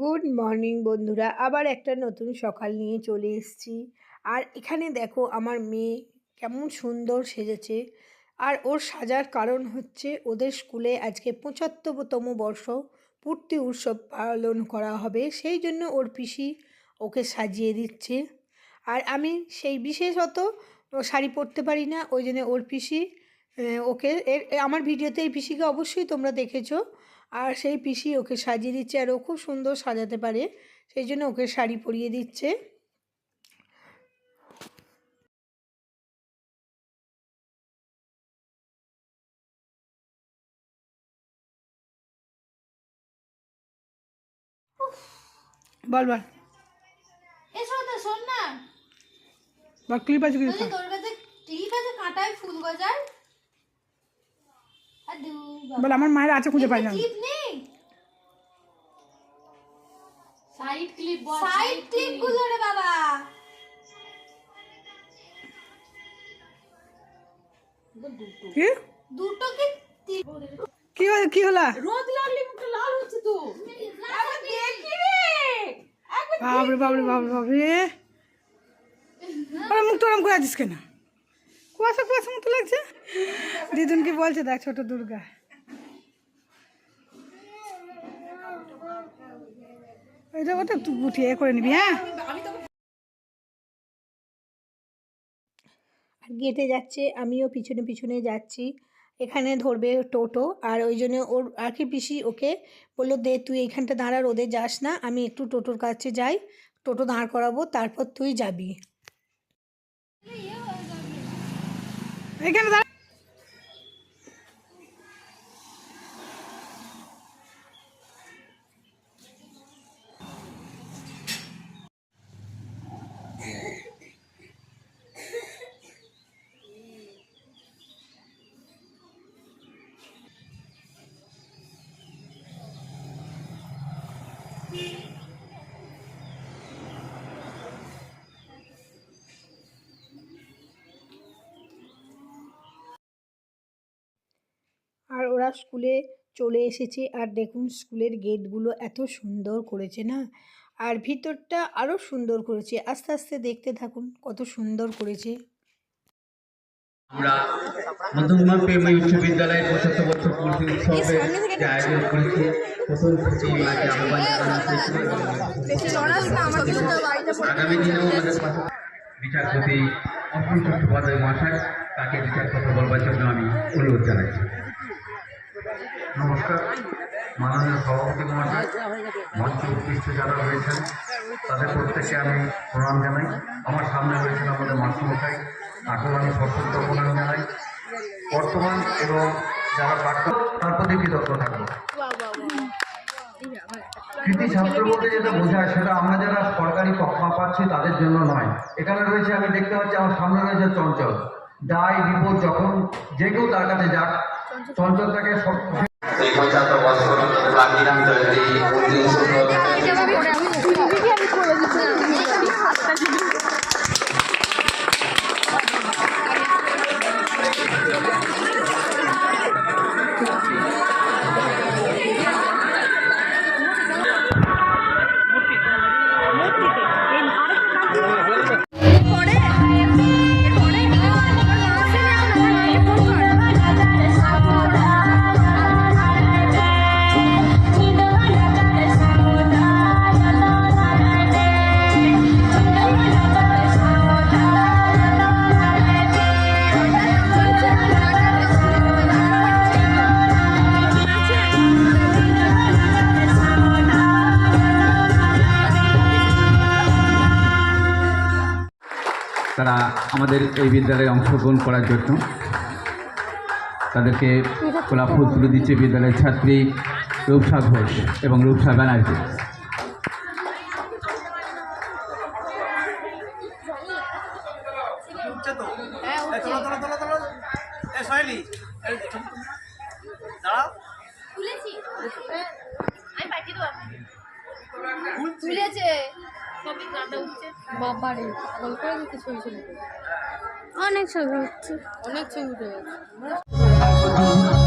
Good morning বন্ধুরা, আবার একটা নতুন সকাল নিয়ে চলে এসেছি। আর এখানে দেখো আমার মেয়ে কেমন সুন্দর সেজেছে। আর ওর সাজার কারণ হচ্ছে ওদের স্কুলে আজকে পঁচাত্তরতম বর্ষ, পূর্তি উৎসব পালন করা হবে, সেই জন্য ওর পিসি ওকে সাজিয়ে দিচ্ছে। আর আমি সেই বিশেষত শাড়ি পরতে পারি না, ওই জন্য ওর পিসি ওকে, এর আমার ভিডিওতে এই পিসিকে অবশ্যই তোমরা দেখেছ। আর সেই পিসি ওকে সাজিয়ে দিচ্ছে আর ও খুব সুন্দর সাজাতে পারে। সেই জন্য ওকে শাড়ি পরিয়ে দিচ্ছে। বল বল। এসো তো শোন না। বল ক্লিপ আছে ক্লিপ তোর কাছে টিপ আছে কাঁটায় ফুল দু বল আমার মায়ের আছে খুঁজে পাই না। সাইড ক্লিপ বল সাইড ক্লিপগুলো রে বাবা। কি? দুটো কি তি- কি হলো কি হলো? রোদ লাগলে মুখটা লাল হচ্ছে তো। একবার দেখি রে। বাবরে বাবরে বাবরে বাবরে আরে মুখ করে আছিস কেন? কুয়াশা কুয়াশা মতো লাগছে। দিদুনকে বলছে, দেখ, ছোট দুর্গা। এ করে নিবি হ্যাঁ? আর গেটে যাচ্ছে, আমিও পিছনে পিছনে যাচ্ছি। এখানে ধরবে টোটো, আর ওই জন্য ওর কি পিসি ওকে বলল, দে, তুই এইখানটা দাঁড়া, রোদে যাস না, আমি একটু টোটোর কাছে যাই, টোটো দাঁড় করাবো, তারপর তুই যাবি। এখানে ওরা স্কুলে চলে এসেছে। আর দেখুন, স্কুলের গেটগুলো এত সুন্দর করেছে না? আর ভিতরটা আরও সুন্দর করেছে। আস্তে আস্তে দেখতে থাকুন কত সুন্দর করেছে। বিচারপতি অর্পণ চট্টোপাধ্যায় মহাশয়, তাকে বিচার কথা বলবার জন্য আমি অনুরোধ জানাচ্ছি। নমস্কার। মাননীয় সভাপতি মহাশয়, মঞ্চে উপস্থিত যারা রয়েছেন, তাদের প্রত্যেককে আমি প্রণাম জানাই। আমার সামনে রয়েছেন আমাদের মাস্টারমশাই তাকেও আমি সশস্ত্র প্রণাম জানাই। বর্তমান এবং যারা প্রাক্তন, তার প্রতি কৃতজ্ঞ থাকব। কৃতি ছাত্র বলতে যেটা বোঝায়, সেটা আমরা যারা সরকারি তকমা পাচ্ছি, তাদের জন্য নয়। এখানে রয়েছে, আমি দেখতে পাচ্ছি, আমার সামনে রয়েছে চঞ্চল। দায়, বিপদ যখন যে কেউ তার কাছে যাক, চঞ্চল তাকে সব এই পঁচাত্তর বছর প্লাটিনাম জয়ন্তী পূর্তি তারা আমাদের এই বিদ্যালয়ে অংশগ্রহণ করার জন্য তাদেরকে গোলাপ ফুল তুলে দিচ্ছে বিদ্যালয়ের ছাত্রী রূপসা ঘোষ এবং রূপসা ব্যানার্জি। তুলেছি। সবই কাটা উঠছে বাবারে পাগল করে দিতে ছবি ছবি অনেক ছবি হচ্ছে। অনেক ছবি উঠে গেছে।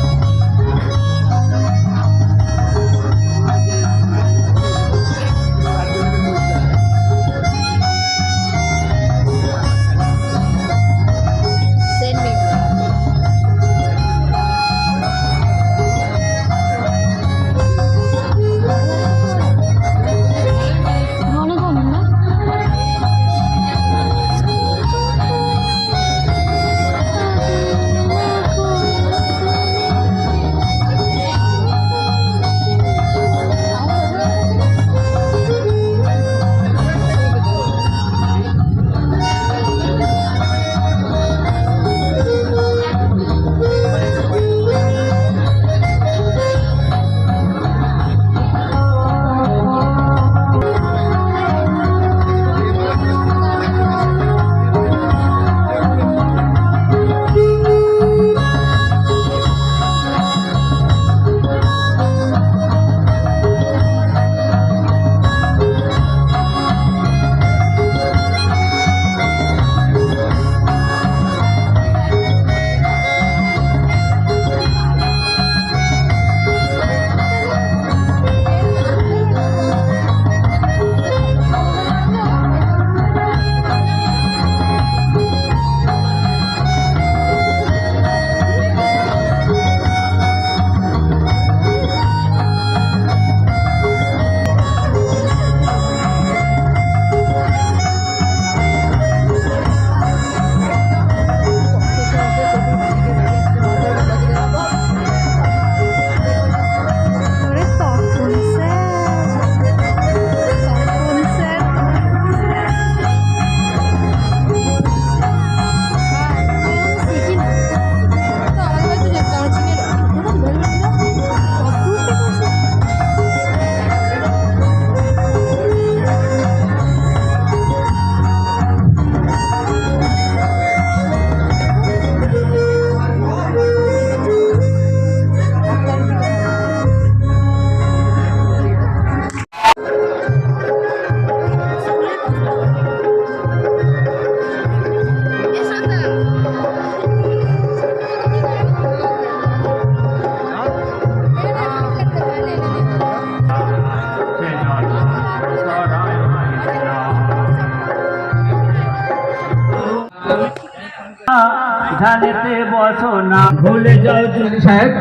ঝালেতে বসো না। ভুলে যাও সাহেব।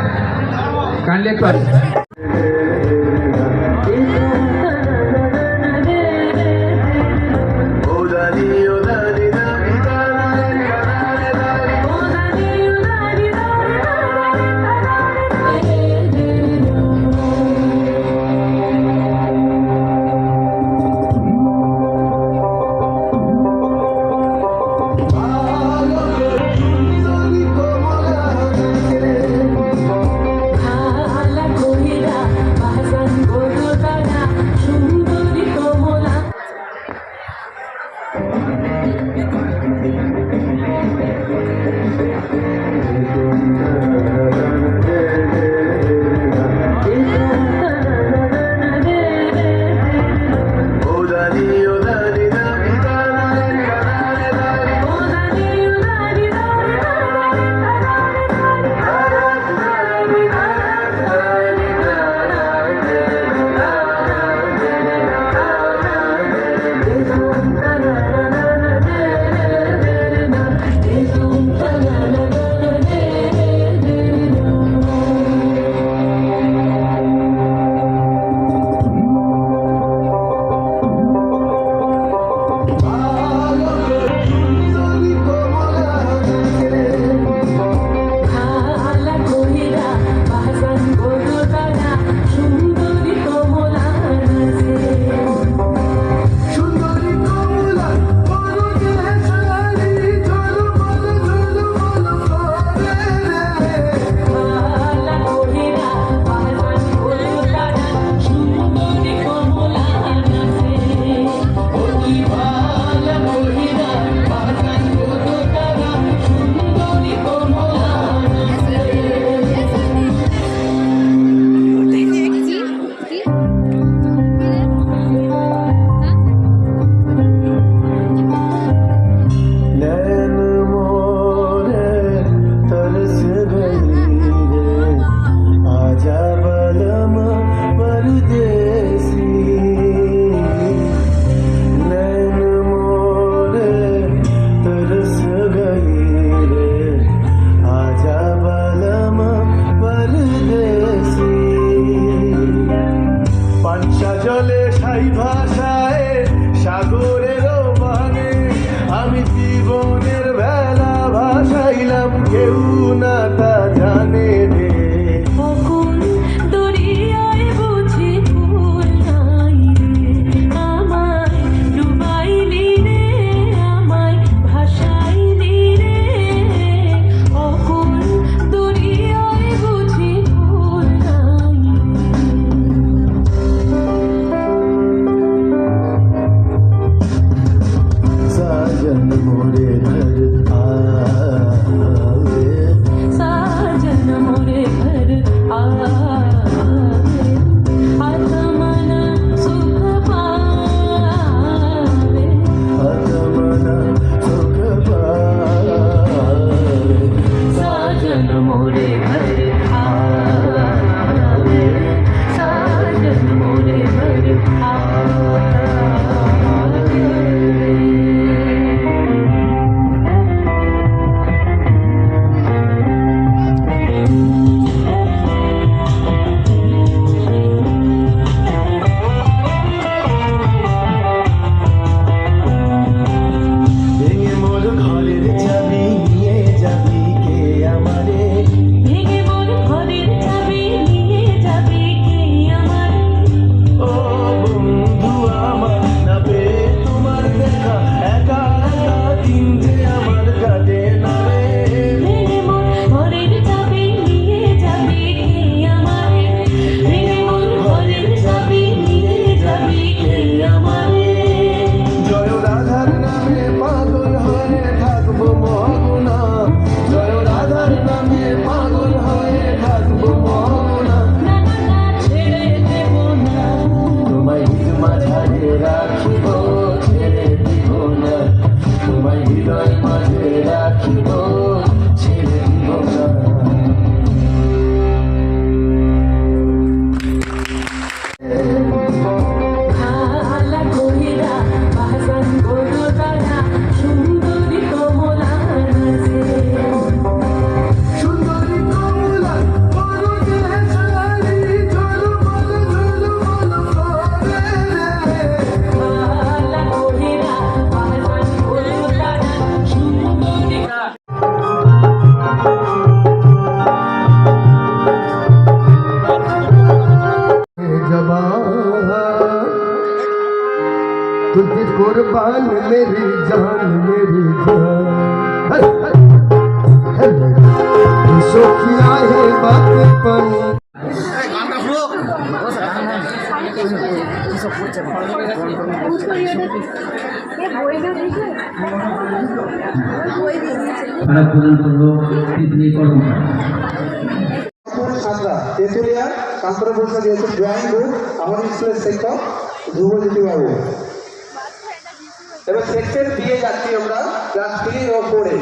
কাইন্ডলি একটু মাঝে রাখিব। कुर्बान मेरी जान मेरी जान है, है, है मेरी खुशो किया है बातपन খারাপ প্রদান করলো তিতলি কর্মকার সাঁতরা তেঁতুলিয়া কান্তর বসে দিয়েছে ড্রয়িং বুক আমাদের স্কুলের শিক্ষক ধ্রুবজ্যোতি বাবু এবার সেক্টর দিয়ে যাচ্ছি আমরা ক্লাস থ্রি ও ফোরে